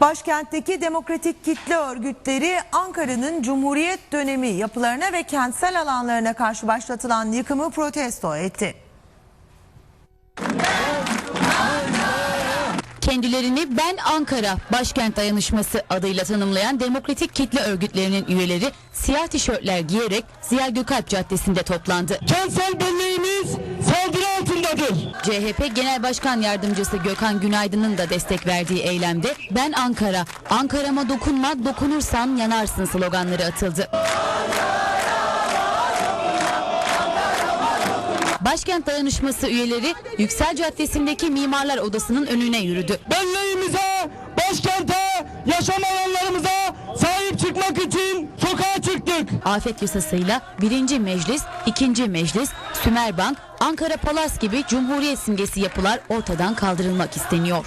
Başkentteki demokratik kitle örgütleri Ankara'nın Cumhuriyet dönemi yapılarına ve kentsel alanlarına karşı başlatılan yıkımı protesto etti. Kendilerini Ben Ankara Başkent Dayanışması adıyla tanımlayan demokratik kitle örgütlerinin üyeleri siyah tişörtler giyerek Ziya Gökalp Caddesi'nde toplandı. Kentsel belleğimiz altındadır. CHP Genel Başkan Yardımcısı Gökhan Günaydın'ın da destek verdiği eylemde Ben Ankara, Ankara'ma dokunma, dokunursan yanarsın sloganları atıldı. Başkent Dayanışması üyeleri Yüksel Caddesi'ndeki Mimarlar Odası'nın önüne yürüdü. Belleğimize, çıkmak için sokağa çıktık. Afet yasasıyla 1. Meclis, 2. Meclis, Sümerbank, Ankara Palas gibi Cumhuriyet simgesi yapılar ortadan kaldırılmak isteniyor.